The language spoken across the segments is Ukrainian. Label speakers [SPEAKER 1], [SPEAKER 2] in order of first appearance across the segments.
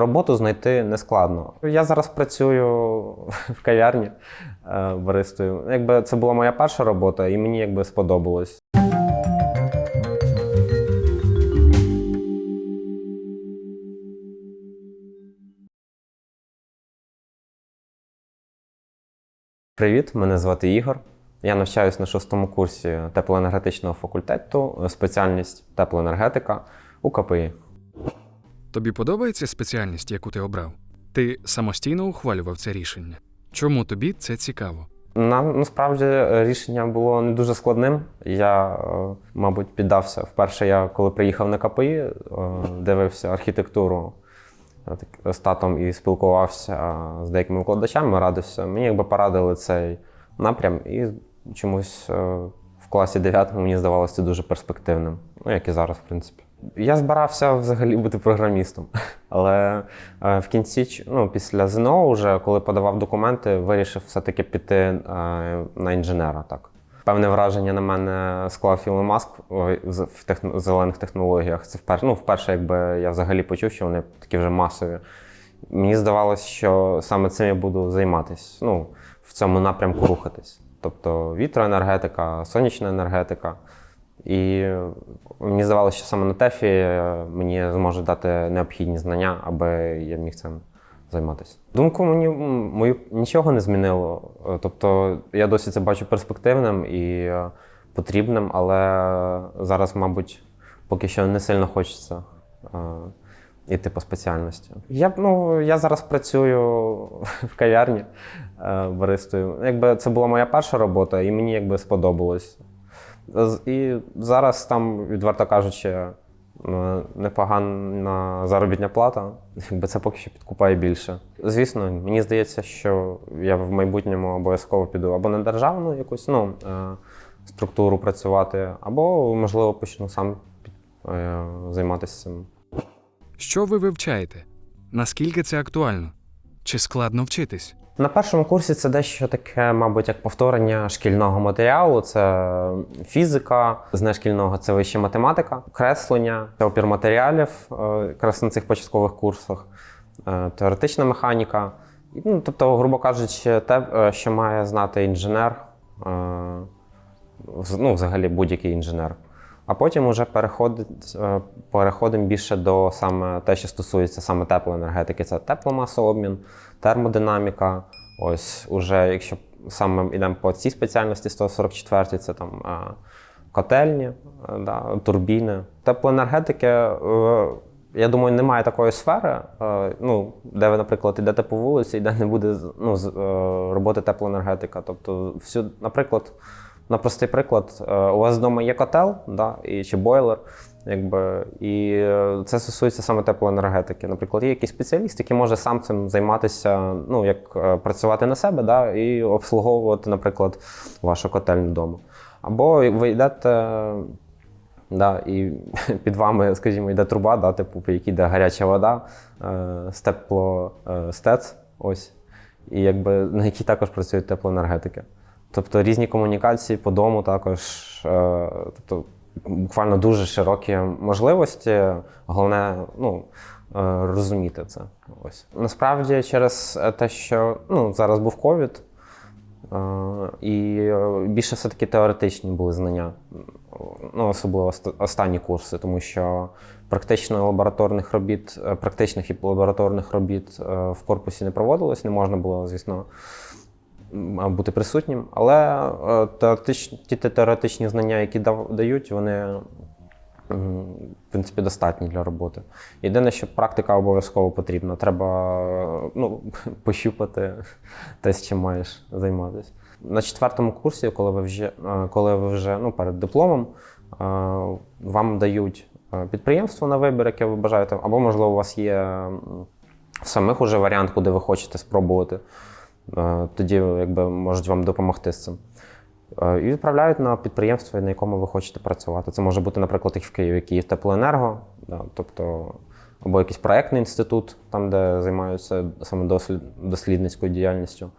[SPEAKER 1] Роботу знайти не складно. Я зараз працюю в кав'ярні е, баристою. Якби це була моя перша робота, і мені якби сподобалось. Привіт, мене звати Ігор. Я навчаюсь на шостому курсі теплоенергетичного факультету, спеціальність теплоенергетика у КПІ.
[SPEAKER 2] Тобі подобається спеціальність, яку ти обрав? Ти самостійно ухвалював це рішення. Чому тобі це цікаво?
[SPEAKER 1] На, насправді рішення було не дуже складним. Я, е, мабуть, піддався. Вперше я, коли приїхав на КПІ, е, дивився архітектуру е, з татом і спілкувався з деякими викладачами, радився. Мені якби порадили цей напрям, і чомусь в класі 9 мені здавалося дуже перспективним. Ну, як і зараз, в принципі. Я збирався взагалі бути програмістом, але е, в кінці, ну, після ЗНО, вже коли подавав документи, вирішив все-таки піти е, на інженера. Так. Певне враження на мене склав Ілон Маск в техно- зелених технологіях. Це вперше, ну, вперше, якби я взагалі почув, що вони такі вже масові. Мені здавалося, що саме цим я буду займатися, ну, в цьому напрямку рухатись. Тобто вітроенергетика, сонячна енергетика. І мені здавалося, що саме на ТЕФі е, мені зможе дати необхідні знання, аби я міг цим займатися. Думку мені мою нічого не змінило. Е, Тобто я досі це бачу перспективним і е, потрібним, але зараз, мабуть, поки що не сильно хочеться йти по спеціальності. Я, ну, я зараз працюю в кав'ярні баристою. Якби це була моя перша робота, і мені якби сподобалось. І зараз там, відверто кажучи, е, непогана заробітня плата, якби це поки що підкупає більше. Звісно, мені здається, що я в майбутньому обов'язково піду або на державну якусь ну, е, структуру працювати, або, можливо, почну сам е, займатися цим.
[SPEAKER 2] Що ви вивчаєте? Наскільки це актуально? Чи складно вчитись?
[SPEAKER 1] На першому курсі це дещо таке, мабуть, як повторення шкільного матеріалу. Це фізика, з нешкільного це вища математика, креслення, це опір матеріалів, е, якраз на цих початкових курсах, е, теоретична механіка. Ну, тобто, грубо кажучи, те, е, що має знати інженер, ну, взагалі будь-який інженер. А потім переходить, е, переходимо більше до саме те, що стосується саме теплоенергетики. Це тепломасообмін, термодинаміка. Ось уже, якщо саме йдемо по цій спеціальності 144, це там е, котельні, е, да, турбіни. Теплоенергетики, я думаю, немає такої сфери, ну, де ви, наприклад, йдете по вулиці, і де не буде ну, роботи теплоенергетика. Тобто, всю, наприклад, на простий приклад, е, у вас вдома є котел да, і, чи бойлер, якби, і е, це стосується саме теплоенергетики. Наприклад, є якийсь спеціаліст, який може сам цим займатися, ну, як е, працювати на себе да, і обслуговувати, наприклад, вашу котельню вдома. Або ви йдете. Да, і під вами, скажімо, йде труба, да, типу, по якій йде гаряча вода, е, з тепло стец, ось, і якби на якій також працюють теплоенергетики. Тобто різні комунікації по дому також, е, тобто буквально дуже широкі можливості. Головне, ну, е, розуміти це. Ось. Насправді, через те, що ну, зараз був ковід, Е, І більше все-таки теоретичні були знання, ну, особливо останні курси, тому що практично лабораторних робіт, практичних і лабораторних робіт в корпусі не проводилось, не можна було, звісно, бути присутнім. Але е, ті теоретичні знання, які дають, вони в принципі достатні для роботи. Єдине, що практика обов'язково потрібна. Треба ну, пощупати те, з чим маєш займатися. На четвертому курсі, коли ви вже, е, коли ви вже ну, перед дипломом, е, вам дають підприємство на вибір, яке ви бажаєте, або, можливо, у вас є в самих уже варіант, куди ви хочете спробувати. Е, Тоді якби, можуть вам допомогти з цим. Е, І відправляють на підприємство, на якому ви хочете працювати. Це може бути, наприклад, і в Києві Київ Теплоенерго, да, тобто, або якийсь проектний інститут, там, де займаються саме дослід, дослідницькою діяльністю.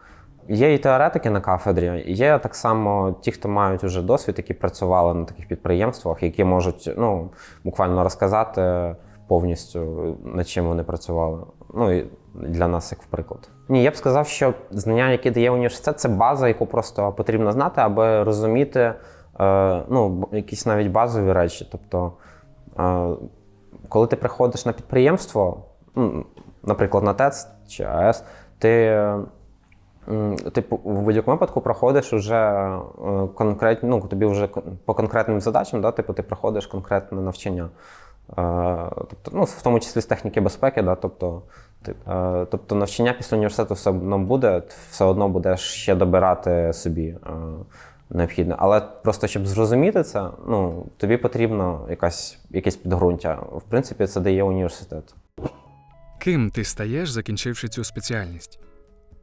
[SPEAKER 1] Є і теоретики на кафедрі, є так само ті, хто мають уже досвід, які працювали на таких підприємствах, які можуть ну, буквально розказати повністю, над чим вони працювали. ну і для нас, як в приклад. Ні, я б сказав, що знання, які дає університет, це база, яку просто потрібно знати, аби розуміти е, ну, якісь навіть базові речі. Тобто, е, коли ти приходиш на підприємство, ну, наприклад, на ТЕЦ чи АЕС, ти, е, ти в будь-якому випадку проходиш уже конкретні, ну, тобі вже по конкретним задачам, да, типу, ти проходиш конкретне навчання. Тобто, ну, в тому числі з техніки безпеки, да, тобто, тобто навчання після університету все одно буде, все одно будеш ще добирати собі необхідне. Але просто щоб зрозуміти це, ну, тобі потрібно якась, якесь підґрунтя. В принципі, це дає університет.
[SPEAKER 2] Ким ти стаєш, закінчивши цю спеціальність?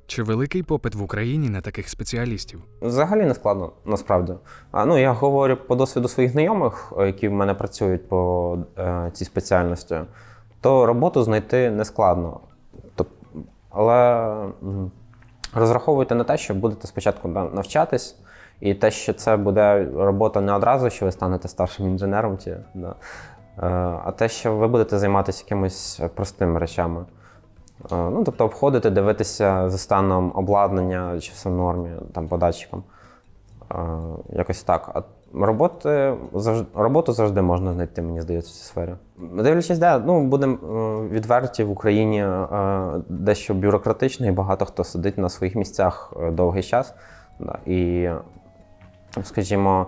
[SPEAKER 2] Чи великий попит в Україні на таких спеціалістів?
[SPEAKER 1] Взагалі не складно, насправді. А, ну, я говорю по досвіду своїх знайомих, які в мене працюють по е, цій спеціальності, то роботу знайти не складно. Тоб- але розраховуйте на те, що будете спочатку навчатись, і те, що це буде робота не одразу, що ви станете старшим інженером, чи, да, е, а те, що ви будете займатися якимись простими речами. Е, Ну, тобто обходити, дивитися за станом обладнання, чи все в нормі, там по датчикам. Е, Якось так. А роботи роботу завжди можна знайти, мені здається, в цій сфері. Дивлячись, де, ну, будемо е, відверті в Україні дещо бюрократично, і багато хто сидить на своїх місцях довгий час. І, скажімо,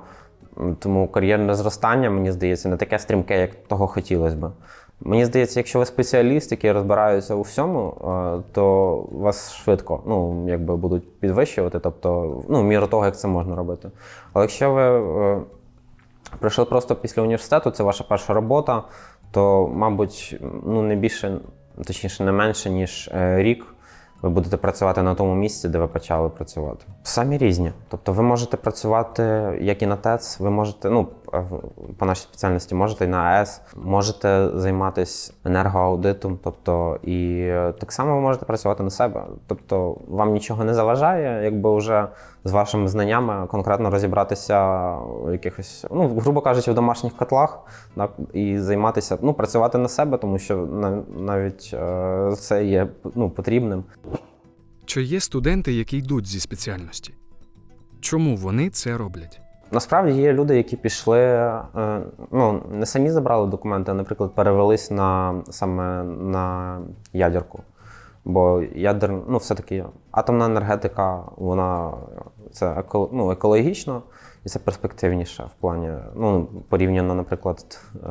[SPEAKER 1] тому кар'єрне зростання, мені здається, не таке стрімке, як того хотілося б. Мені здається, якщо ви спеціаліст, який розбирається у всьому, е, то вас швидко ну, якби будуть підвищувати, тобто ну, міру того, як це можна робити. Але якщо ви е, прийшли просто після університету, це ваша перша робота, то, мабуть, ну, не більше, точніше, не менше, ніж е, рік. Ви будете працювати на тому місці, де ви почали працювати. Самі різні. Тобто, ви можете працювати як і на ТЕЦ, ви можете, ну по нашій спеціальності, можете і на АЕС, можете займатися енергоаудитом, тобто і е, так само ви можете працювати на себе. Тобто вам нічого не заважає, якби вже з вашими знаннями конкретно розібратися в якихось, ну грубо кажучи, в домашніх котлах, так, і займатися, ну працювати на себе, тому що навіть е, це є ну, потрібним.
[SPEAKER 2] Чи є студенти, які йдуть зі спеціальності? Чому вони це роблять?
[SPEAKER 1] Насправді є люди, які пішли, е, ну не самі забрали документи, а, наприклад, перевелись на саме на ядерку. Бо ядер, ну, все-таки атомна енергетика, вона це еко, ну, екологічно і це перспективніше в плані, ну, порівняно, наприклад, е,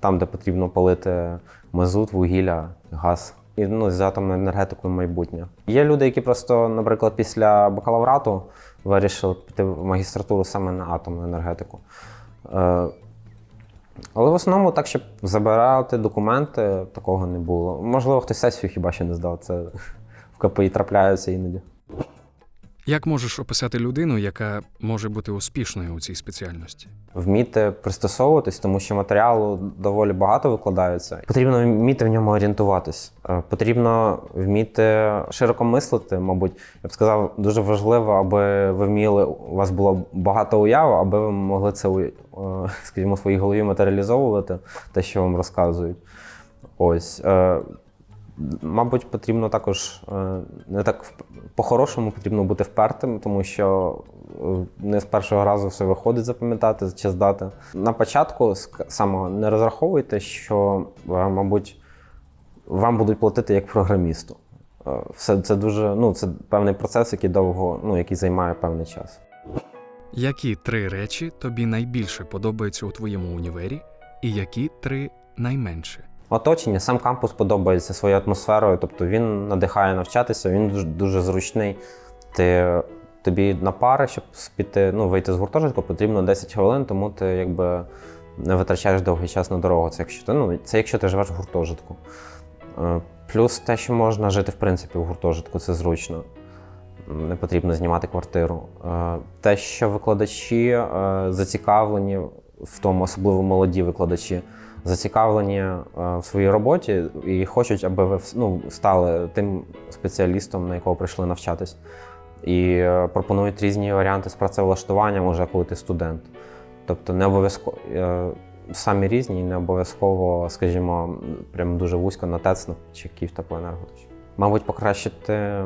[SPEAKER 1] там, де потрібно палити мазут, вугілля, газ. І ну, з атомною енергетикою майбутнє. Є люди, які просто, наприклад, після бакалаврату вирішили піти в магістратуру саме на атомну енергетику. Е, але в основному так, щоб забирати документи, такого не було. Можливо, хтось сесію хіба ще не здав. Це в КПІ трапляється іноді.
[SPEAKER 2] Як можеш описати людину, яка може бути успішною у цій спеціальності?
[SPEAKER 1] Вміти пристосовуватись, тому що матеріалу доволі багато викладається. Потрібно вміти в ньому орієнтуватись. Е, Потрібно вміти широко мислити. Мабуть, я б сказав, дуже важливо, аби ви вміли, у вас було багато уяв, аби ви могли це, е, скажімо, своїй голові матеріалізовувати, те, що вам розказують. Ось. Мабуть, потрібно також е, не так по-хорошому потрібно бути впертим, тому що е, не з першого разу все виходить запам'ятати чи здати. На початку самого не розраховуйте, що, е, мабуть, вам будуть платити як програмісту. Все це дуже, ну, це певний процес, який довго, ну, який займає певний час.
[SPEAKER 2] Які три речі тобі найбільше подобаються у твоєму універі, і які три найменше?
[SPEAKER 1] Оточення, сам кампус подобається своєю атмосферою, тобто він надихає навчатися, він дуже, дуже зручний. Ти, тобі на пари, щоб піти, ну, вийти з гуртожитку, потрібно 10 хвилин, тому ти якби не витрачаєш довгий час на дорогу. Це якщо ти, ну, це якщо ти живеш в гуртожитку. Е, Плюс те, що можна жити в принципі в гуртожитку, це зручно. Не потрібно знімати квартиру. Е, Те, що викладачі е, зацікавлені в тому, особливо молоді викладачі, зацікавлені е, в своїй роботі і хочуть, аби ви ну, стали тим спеціалістом, на якого прийшли навчатись. І е, пропонують різні варіанти з працевлаштуванням, уже коли ти студент. Тобто не обов'язково. самі різні, і не обов'язково, скажімо, прям дуже вузько на ТЕЦ чи Київтеплоенерго. Мабуть, покращити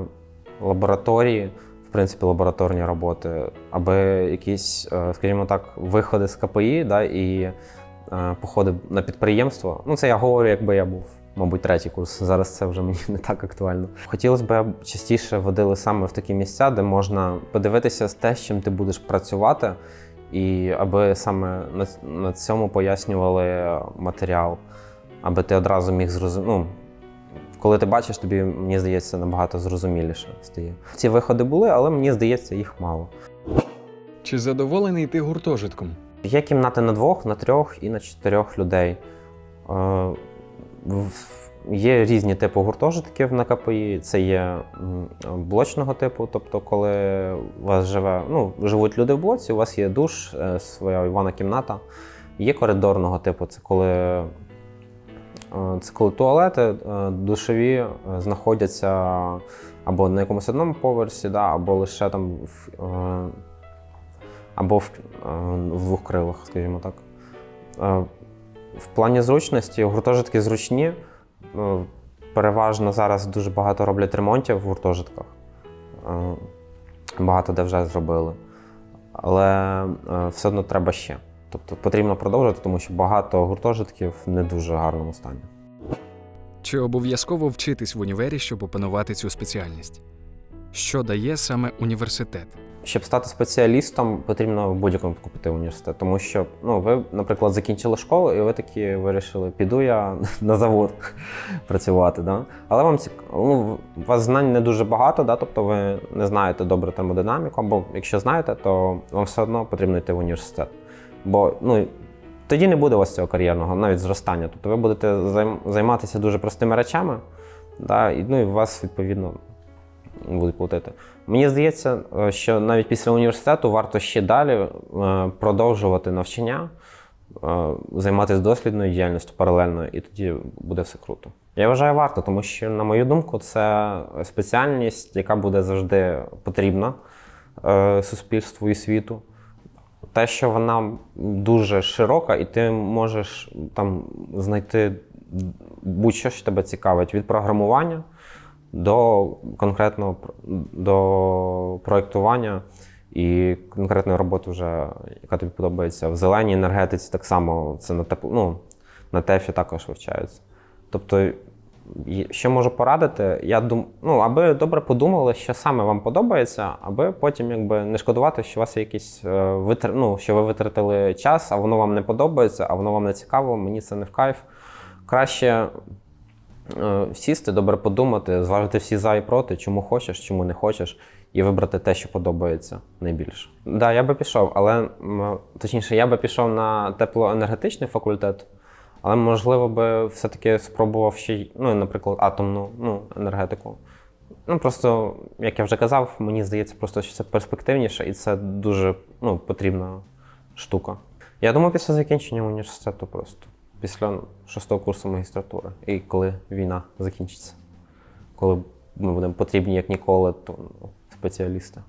[SPEAKER 1] лабораторії, в принципі, лабораторні роботи, аби якісь, е, скажімо так, виходи з КПІ да, і е, походи на підприємство. Ну, це я говорю, якби я був. Мабуть, третій курс. Зараз це вже мені не так актуально. Хотілося б, частіше водили саме в такі місця, де можна подивитися те, з чим ти будеш працювати, і аби саме на, на цьому пояснювали матеріал, аби ти одразу міг зрозуміти. Ну, коли ти бачиш, тобі, мені здається, набагато зрозуміліше стає. Ці виходи були, але мені здається, їх мало.
[SPEAKER 2] Чи задоволений ти гуртожитком?
[SPEAKER 1] Є кімнати на двох, на трьох і на чотирьох людей. Е, Є різні типи гуртожитків на КПІ. Це є блочного типу, тобто, коли у вас живе, ну, живуть люди в блоці, у вас є душ, е, своя ванна кімната. Є коридорного типу, це коли, е, це коли туалети душові знаходяться або на якомусь одному поверсі, да, або лише там в, або в, е, в двох крилах, скажімо так. Е, В плані зручності гуртожитки зручні. Е, Переважно зараз дуже багато роблять ремонтів в гуртожитках. Багато де вже зробили. Але все одно треба ще. Тобто потрібно продовжувати, тому що багато гуртожитків в не дуже гарному стані.
[SPEAKER 2] Чи обов'язково вчитись в універі, щоб опанувати цю спеціальність? Що дає саме університет?
[SPEAKER 1] Щоб стати спеціалістом, потрібно в будь-якому купити університет. Тому що ну, ви, наприклад, закінчили школу, і ви такі вирішили, піду я на завод працювати. Да? Але вам цік... ну, у вас знань не дуже багато, да? тобто ви не знаєте добре термодинаміку, або якщо знаєте, то вам все одно потрібно йти в університет. Бо ну, тоді не буде у вас цього кар'єрного, навіть зростання. Тобто ви будете займатися дуже простими речами, да? і, ну, і вас відповідно будуть платити. Мені здається, е, що навіть після університету варто ще далі е, продовжувати навчання, е, займатися дослідною діяльністю паралельно, і тоді буде все круто. Я вважаю, варто, тому що, на мою думку, це спеціальність, яка буде завжди потрібна суспільству і світу. Те, що вона дуже широка, і ти можеш там знайти будь-що, що тебе цікавить, від програмування до конкретного до проєктування і конкретної роботи, вже, яка тобі подобається. В зеленій енергетиці так само це на тепло, ну, на ТЕФі також вивчаються. Тобто, що можу порадити, я дум... ну, аби добре подумали, що саме вам подобається, аби потім якби не шкодувати, що у вас якісь е, витр... ну, що ви витратили час, а воно вам не подобається, а воно вам не цікаво, мені це не в кайф. Краще сісти, добре подумати, зважити всі за і проти, чому хочеш, чому не хочеш, і вибрати те, що подобається найбільше. Так, да, я би пішов, але точніше, я би пішов на теплоенергетичний факультет, але можливо би все-таки спробував ще, ну, наприклад, атомну ну, енергетику. Ну, просто, як я вже казав, мені здається, просто що це перспективніше і це дуже ну, потрібна штука. Я думаю, після закінчення університету просто. Після шостого курсу магістратури. І коли війна закінчиться. Коли ми будемо потрібні як ніколи, то ну, спеціалісти.